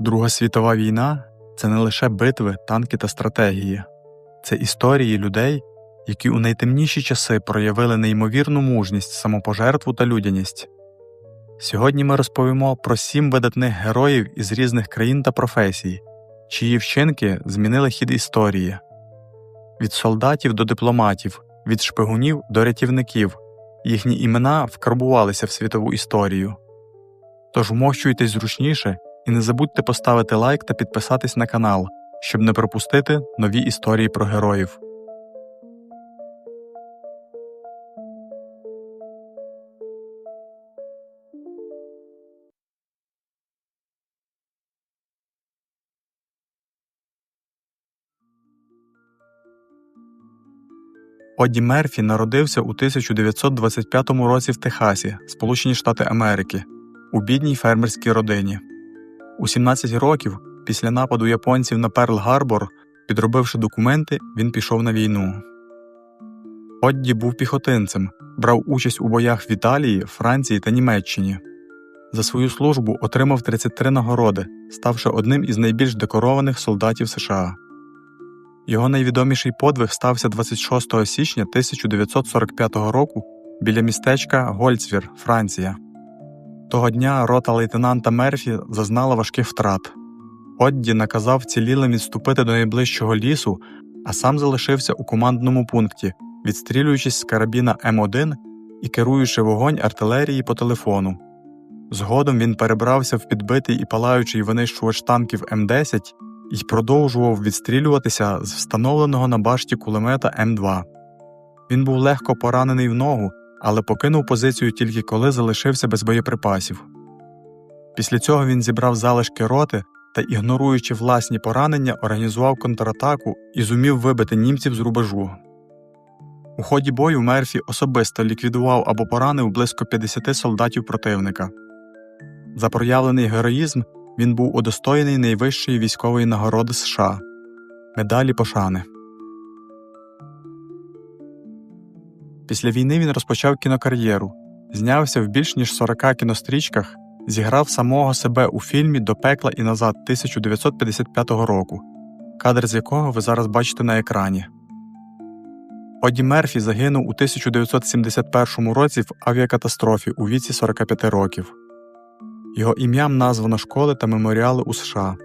Друга світова війна це не лише битви, танки та стратегії, це історії людей, які у найтемніші часи проявили неймовірну мужність, самопожертву та людяність. Сьогодні ми розповімо про сім видатних героїв із різних країн та професій, чиї вчинки змінили хід історії від солдатів до дипломатів, від шпигунів до рятівників, їхні імена вкарбувалися в світову історію. Тож вмощуйтесь зручніше і не забудьте поставити лайк та підписатись на канал, щоб не пропустити нові історії про героїв. Одді Мерфі народився у 1925 році в Техасі, Сполучені Штати Америки, у бідній фермерській родині. У 17 років, після нападу японців на Перл Гарбор, підробивши документи, він пішов на війну. Одді був піхотинцем, брав участь у боях в Італії, Франції та Німеччині. За свою службу отримав 33 нагороди, ставши одним із найбільш декорованих солдатів США. Його найвідоміший подвиг стався 26 січня 1945 року біля містечка Гольцвір, Франція. Того дня рота лейтенанта Мерфі зазнала важких втрат. Одді наказав цілілим відступити до найближчого лісу, а сам залишився у командному пункті, відстрілюючись з карабіна М1 і керуючи вогонь артилерії по телефону. Згодом він перебрався в підбитий і палаючий винищувач танків М10 і продовжував відстрілюватися з встановленого на башті кулемета М2. Він був легко поранений в ногу, але покинув позицію тільки коли залишився без боєприпасів. Після цього він зібрав залишки роти та, ігноруючи власні поранення, організував контратаку і зумів вибити німців з рубежу. У ході бою Мерфі особисто ліквідував або поранив близько 50 солдатів противника. За проявлений героїзм він був удостоєний найвищої військової нагороди США медалі пошани. Після війни він розпочав кінокар'єру, знявся в більш ніж 40 кінострічках, зіграв самого себе у фільмі До пекла і назад 1955 року, кадр з якого ви зараз бачите на екрані. Оді Мерфі загинув у 1971 році в авіакатастрофі у віці 45 років. Його ім'ям названо школи та меморіали у США.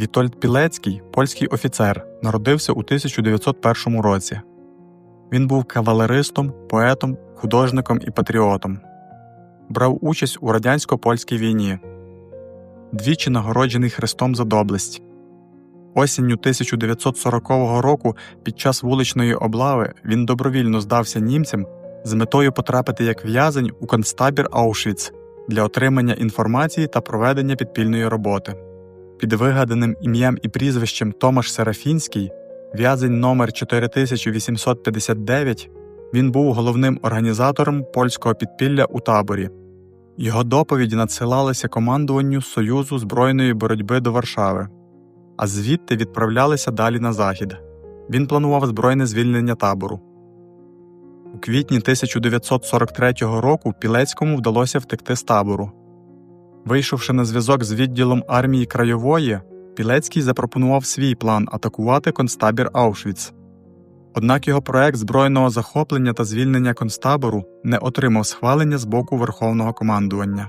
Вітольд Пілецький, польський офіцер, народився у 1901 році. Він був кавалеристом, поетом, художником і патріотом. Брав участь у радянсько польській війні, двічі нагороджений Христом за доблесть. Осінню 1940 року під час вуличної облави він добровільно здався німцям з метою потрапити як в'язень у концтабір Аушвіц для отримання інформації та проведення підпільної роботи. Під вигаданим ім'ям і прізвищем Томаш Серафінський, в'язень номер 4859, він був головним організатором польського підпілля у таборі. Його доповіді надсилалися командуванню Союзу збройної боротьби до Варшави а звідти відправлялися далі на захід. Він планував збройне звільнення табору. У квітні 1943 року Пілецькому вдалося втекти з табору. Вийшовши на зв'язок з відділом армії Краєвої, Пілецький запропонував свій план атакувати концтабір Аушвіц. Однак його проект збройного захоплення та звільнення концтабору не отримав схвалення з боку Верховного командування.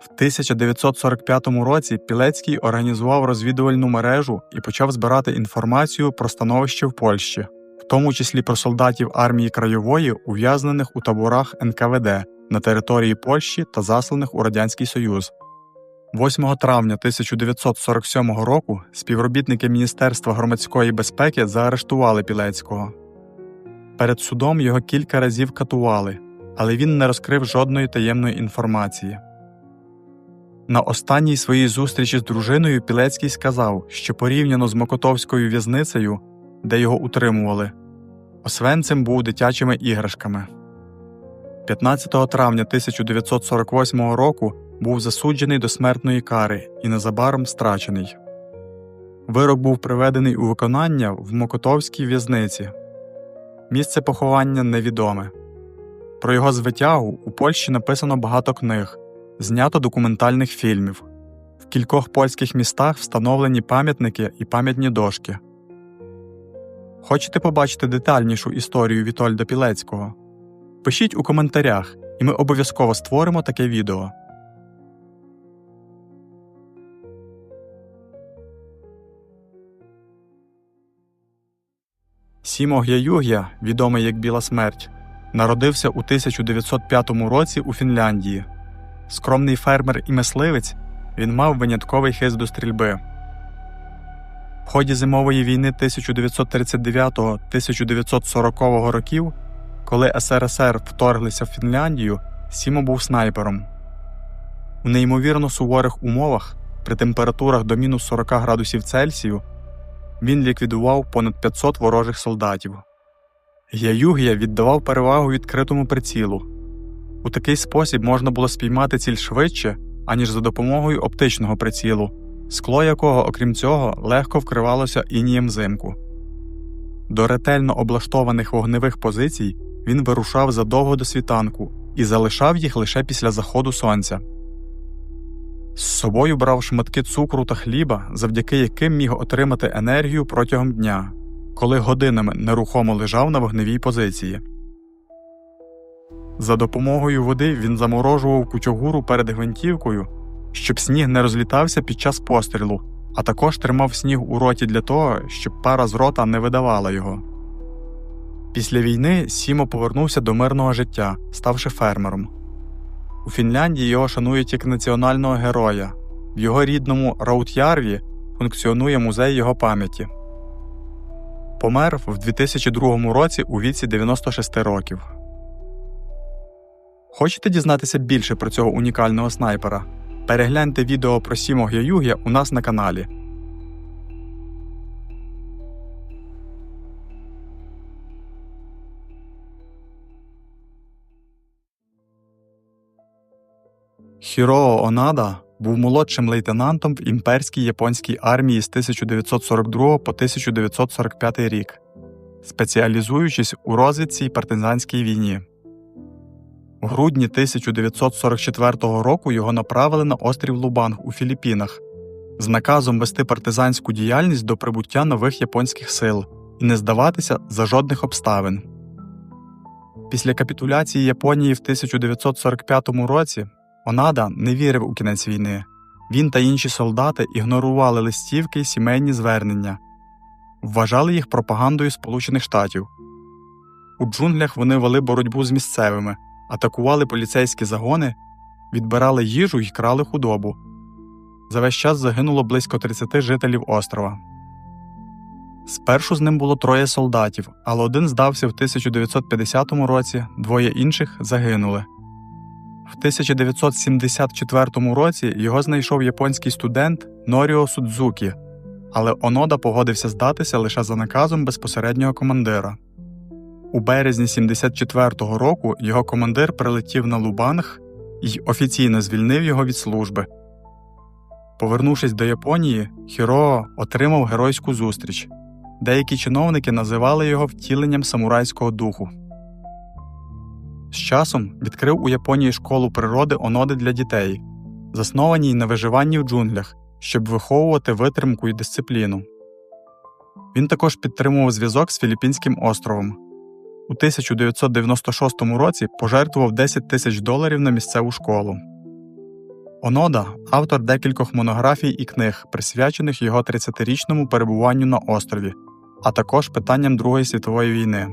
В 1945 році Пілецький організував розвідувальну мережу і почав збирати інформацію про становище в Польщі, тому числі про солдатів армії краєвої, ув'язнених у таборах НКВД на території Польщі та засланих у Радянський Союз. 8 травня 1947 року співробітники Міністерства громадської безпеки заарештували Пілецького. Перед судом його кілька разів катували, але він не розкрив жодної таємної інформації. На останній своїй зустрічі з дружиною Пілецький сказав, що порівняно з Мокотовською в'язницею, де його утримували, Освенцим був дитячими іграшками. 15 травня 1948 року був засуджений до смертної кари і незабаром страчений. Вирок був приведений у виконання в Мокотовській в'язниці. Місце поховання невідоме. Про його звитягу у Польщі написано багато книг, знято документальних фільмів. В кількох польських містах встановлені пам'ятники і пам'ятні дошки. Хочете побачити детальнішу історію Вітольда Пілецького? Пишіть у коментарях, і ми обов'язково створимо таке відео. Сімо Гяюгя, відомий як Біла Смерть, народився у 1905 році у Фінляндії. Скромний фермер і мисливець, він мав винятковий хист до стрільби. В ході зимової війни 1939-1940 років, коли СРСР вторглися в Фінляндію, Сімо був снайпером. У неймовірно суворих умовах при температурах до мінус 40 градусів Цельсію він ліквідував понад 500 ворожих солдатів. Гяюгія віддавав перевагу відкритому прицілу. У такий спосіб можна було спіймати ціль швидше, аніж за допомогою оптичного прицілу, скло якого, окрім цього, легко вкривалося інієм взимку. До ретельно облаштованих вогневих позицій він вирушав задовго до світанку і залишав їх лише після заходу сонця. З собою брав шматки цукру та хліба, завдяки яким міг отримати енергію протягом дня, коли годинами нерухомо лежав на вогневій позиції. За допомогою води він заморожував кучогуру перед гвинтівкою, щоб сніг не розлітався під час пострілу, а також тримав сніг у роті для того, щоб пара з рота не видавала його. Після війни Сімо повернувся до мирного життя, ставши фермером. У Фінляндії його шанують як національного героя. В його рідному Раутярві функціонує музей його пам'яті. Помер в 2002 році у віці 96 років. Хочете дізнатися більше про цього унікального снайпера? Перегляньте відео про Сімо Гяюгя у нас на каналі. Хіроо Онада був молодшим лейтенантом в імперській японській армії з 1942 по 1945 рік, спеціалізуючись у розвідці й партизанській війні. У грудні 1944 року його направили на острів Лубанг у Філіппінах з наказом вести партизанську діяльність до прибуття нових японських сил і не здаватися за жодних обставин. Після капітуляції Японії в 1945 році Онада не вірив у кінець війни. Він та інші солдати ігнорували листівки й сімейні звернення, вважали їх пропагандою Сполучених Штатів. У джунглях вони вели боротьбу з місцевими, атакували поліцейські загони, відбирали їжу й крали худобу. За весь час загинуло близько 30 жителів острова. Спершу з ним було троє солдатів, але один здався в 1950 році, двоє інших загинули. В 1974 році його знайшов японський студент Норіо Судзукі, але Онода погодився здатися лише за наказом безпосереднього командира. У березні 74-го року його командир прилетів на Лубанг і офіційно звільнив його від служби. Повернувшись до Японії, Хіроо отримав геройську зустріч. Деякі чиновники називали його втіленням самурайського духу. З часом відкрив у Японії школу природи оноди для дітей, заснованій на виживанні в джунглях, щоб виховувати витримку і дисципліну. Він також підтримував зв'язок з Філіппінським островом. У 1996 році пожертвував 10 тисяч доларів на місцеву школу. Онода автор декількох монографій і книг, присвячених його 30-річному перебуванню на острові, а також питанням Другої світової війни.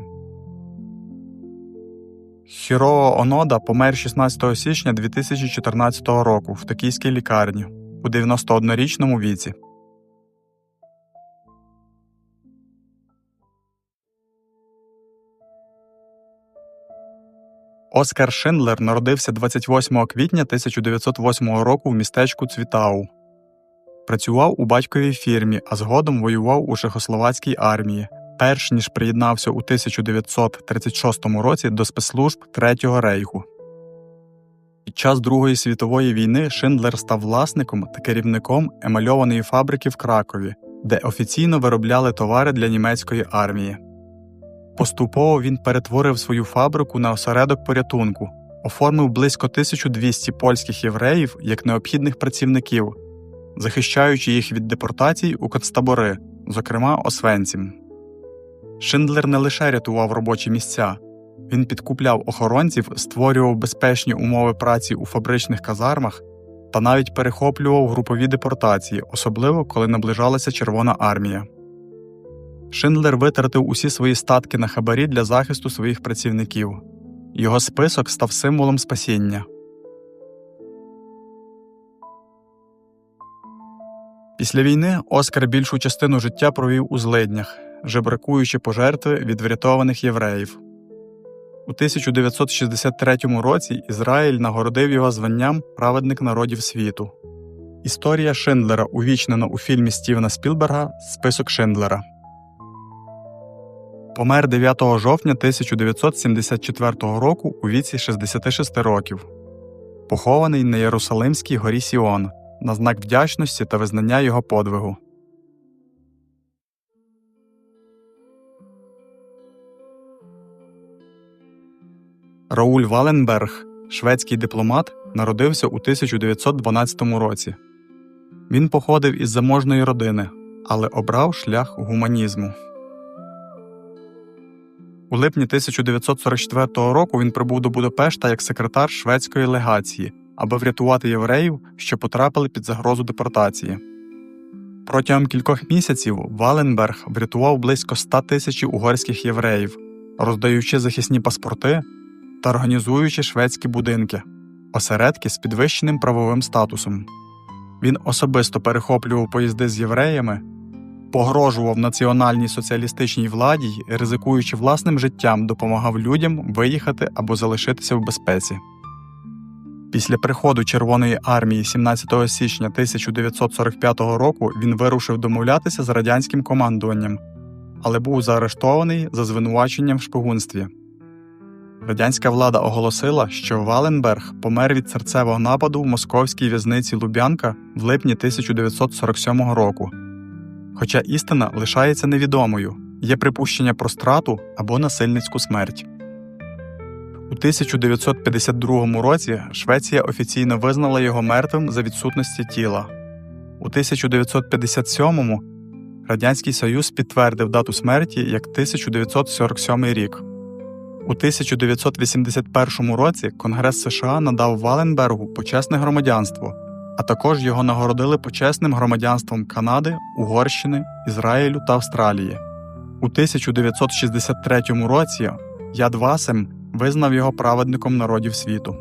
Хіроо Онода помер 16 січня 2014 року в токійській лікарні у 91-річному віці. Оскар Шиндлер народився 28 квітня 1908 року в містечку Цвітау. Працював у батьковій фірмі, а згодом воював у Чехословацькій армії, перш ніж приєднався у 1936 році до спецслужб Третього рейху. Під час Другої світової війни Шиндлер став власником та керівником емальованої фабрики в Кракові, де офіційно виробляли товари для німецької армії. Поступово він перетворив свою фабрику на осередок порятунку, оформив близько 1200 польських євреїв як необхідних працівників, захищаючи їх від депортацій у концтабори, зокрема Освенцім. Шиндлер не лише рятував робочі місця, він підкупляв охоронців, створював безпечні умови праці у фабричних казармах та навіть перехоплював групові депортації, особливо коли наближалася Червона армія. Шиндлер витратив усі свої статки на хабарі для захисту своїх працівників. Його список став символом спасіння. Після війни Оскар більшу частину життя провів у злиднях, жебракуючи пожертви від врятованих євреїв. У 1963 році Ізраїль нагородив його званням Праведник народів світу. Історія Шиндлера увічнена у фільмі Стівена Спілберга Список Шиндлера. Помер 9 жовтня 1974 року у віці 66 років. Похований на Єрусалимській горі Сіон на знак вдячності та визнання його подвигу. Рауль Валенберг, шведський дипломат, народився у 1912 році. Він походив із заможної родини, але обрав шлях гуманізму. У липні 1944 року він прибув до Будапешта як секретар шведської легації, аби врятувати євреїв, що потрапили під загрозу депортації. Протягом кількох місяців Валенберг врятував близько 100 тисяч угорських євреїв, роздаючи захисні паспорти та організуючи шведські будинки, осередки з підвищеним правовим статусом. Він особисто перехоплював поїзди з євреями, погрожував національній соціалістичній владі і, ризикуючи власним життям, допомагав людям виїхати або залишитися в безпеці. Після приходу Червоної армії 17 січня 1945 року він вирушив домовлятися з радянським командуванням, але був заарештований за звинуваченням в шпигунстві. Радянська влада оголосила, що Валенберг помер від серцевого нападу в московській в'язниці Лубянка в липні 1947 року. Хоча істина лишається невідомою, є припущення про страту або насильницьку смерть. У 1952 році Швеція офіційно визнала його мертвим за відсутності тіла. У 1957 Радянський Союз підтвердив дату смерті як 1947 рік. У 1981 році Конгрес США надав Валенбергу почесне громадянство, а також його нагородили почесним громадянством Канади, Угорщини, Ізраїлю та Австралії. У 1963 році Яд Васем визнав його праведником народів світу.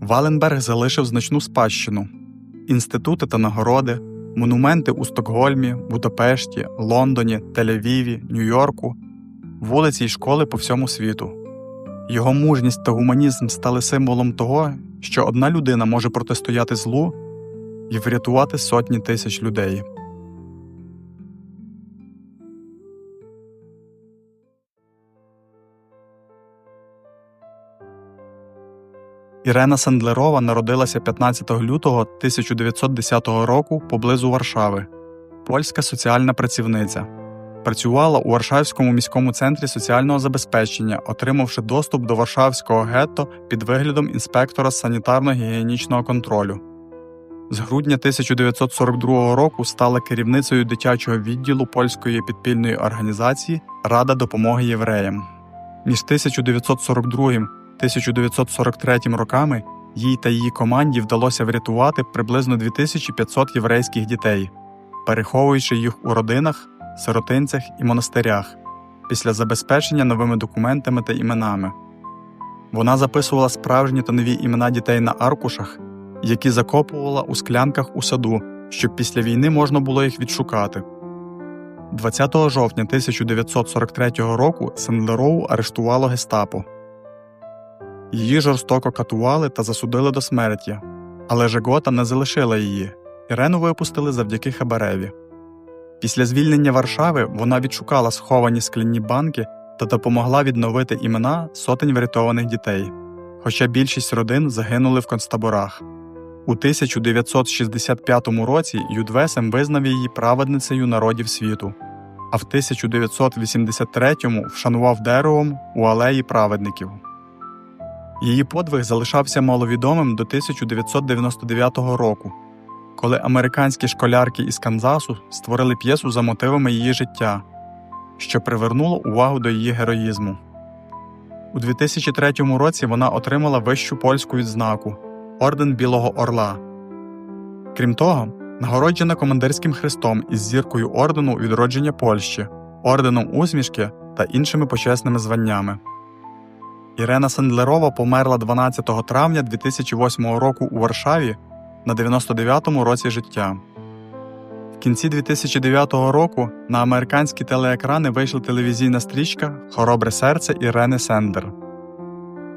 Валенберг залишив значну спадщину інститути та нагороди, монументи у Стокгольмі, Будапешті, Лондоні, Тель-Авіві, Нью-Йорку, вулиці й школи по всьому світу. Його мужність та гуманізм стали символом того, що одна людина може протистояти злу і врятувати сотні тисяч людей. Ірена Сандлерова народилася 15 лютого 1910 року поблизу Варшави, польська соціальна працівниця. Працювала у Варшавському міському центрі соціального забезпечення, отримавши доступ до Варшавського гетто під виглядом інспектора санітарно-гігієнічного контролю. З грудня 1942 року стала керівницею дитячого відділу польської підпільної організації Рада допомоги євреям. Між 1942 1943 роками їй та її команді вдалося врятувати приблизно 2500 єврейських дітей, переховуючи їх у родинах, сиротинцях і монастирях після забезпечення новими документами та іменами. Вона записувала справжні та нові імена дітей на аркушах, які закопувала у склянках у саду, щоб після війни можна було їх відшукати. 20 жовтня 1943 року Сендлероу арештувало гестапо. Її жорстоко катували та засудили до смерті, але Жегота не залишила її. Ірену випустили завдяки Хабареві. Після звільнення Варшави вона відшукала сховані скляні банки та допомогла відновити імена сотень врятованих дітей, хоча більшість родин загинули в концтаборах. У 1965 році Юдвесем визнав її праведницею народів світу, а в 1983 вшанував деревом у алеї праведників. Її подвиг залишався маловідомим до 1999 року, коли американські школярки із Канзасу створили п'єсу за мотивами її життя, що привернуло увагу до її героїзму. У 2003 році вона отримала вищу польську відзнаку Орден Білого Орла. Крім того, нагороджена командирським хрестом із зіркою ордену відродження Польщі, орденом усмішки та іншими почесними званнями. Ірена Сендлерова померла 12 травня 2008 року у Варшаві на 99-му році життя. В кінці 2009 року на американські телеекрани вийшла телевізійна стрічка Хоробре серце Ірени Сендер.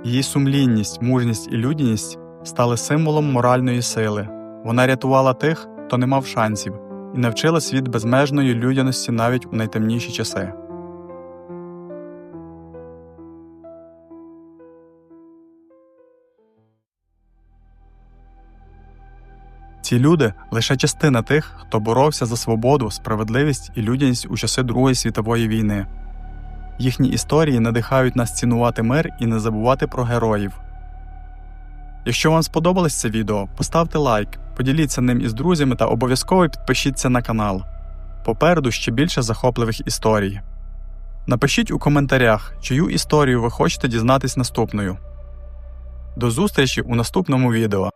Її сумлінність, мужність і людяність стали символом моральної сили. Вона рятувала тих, хто не мав шансів, і навчила світ безмежної людяності навіть у найтемніші часи. Ці люди лише частина тих, хто боровся за свободу, справедливість і людяність у часи Другої світової війни. Їхні історії надихають нас цінувати мир і не забувати про героїв. Якщо вам сподобалось це відео, поставте лайк, поділіться ним із друзями та обов'язково підпишіться на канал. Попереду ще більше захопливих історій. Напишіть у коментарях, чию історію ви хочете дізнатись наступною. До зустрічі у наступному відео.